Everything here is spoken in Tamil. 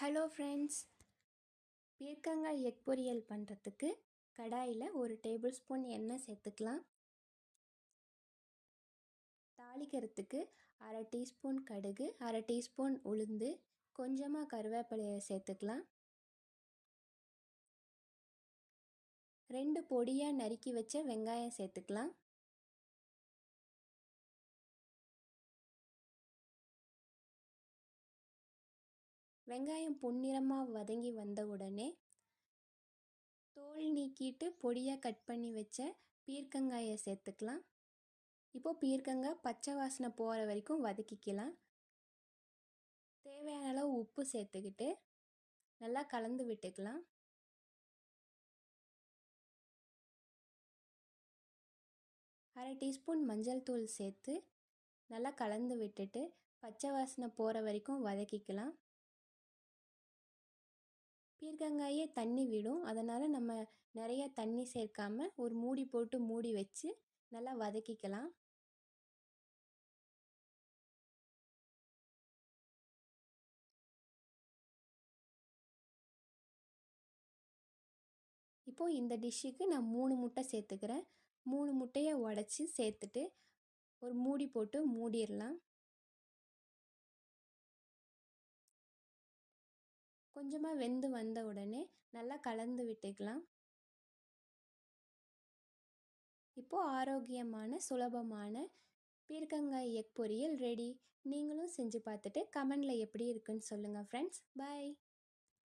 ஹலோ ஃப்ரெண்ட்ஸ் பீர்க்கங்காய் எக் பொரியல் பண்ணுறதுக்கு கடாயில் ஒரு டேபிள் ஸ்பூன் எண்ணெய் சேர்த்துக்கலாம். தாளிக்கிறதுக்கு அரை டீஸ்பூன் கடுகு அரை டீஸ்பூன் உளுந்து கொஞ்சமாக கருவேப்பிலையை சேர்த்துக்கலாம். ரெண்டு பொடியாக நறுக்கி வச்ச வெங்காயம் சேர்த்துக்கலாம். வெங்காயம் பொன்னிறமாக வதங்கி வந்த உடனே தோல் நீக்கிட்டு பொடியாக கட் பண்ணி வச்ச பீர்க்கங்காயை சேர்த்துக்கலாம். இப்போது பீர்க்கங்காய் பச்சை வாசனை போகிற வரைக்கும் வதக்கிக்கலாம். தேவையான அளவு உப்பு சேர்த்துக்கிட்டு நல்லா கலந்து விட்டுக்கலாம். அரை டீஸ்பூன் மஞ்சள் தூள் சேர்த்து நல்லா கலந்து விட்டுட்டு பச்சை வாசனை போகிற வரைக்கும் வதக்கிக்கலாம். பீர்க்கங்காயே தண்ணி விடும். அதனால் நம்ம நிறைய தண்ணி சேர்க்காம ஒரு மூடி போட்டு மூடி வச்சு நல்லா வதக்கிக்கலாம். இப்போது இந்த டிஷ்ஷுக்கு நான் மூணு முட்டை சேர்த்துக்கிறேன். மூணு முட்டையை உடச்சி சேர்த்துட்டு ஒரு மூடி போட்டு மூடிடலாம். கொஞ்சமாக வெந்து வந்த உடனே நல்லா கலந்து விட்டுக்கலாம். இப்போது ஆரோக்கியமான சுலபமான பீர்க்கங்காய் எக் பொரியல் ரெடி நீங்களும் செஞ்சு பார்த்துட்டு கமெண்டில் எப்படி இருக்குன்னு சொல்லுங்கள் ஃப்ரெண்ட்ஸ் பாய்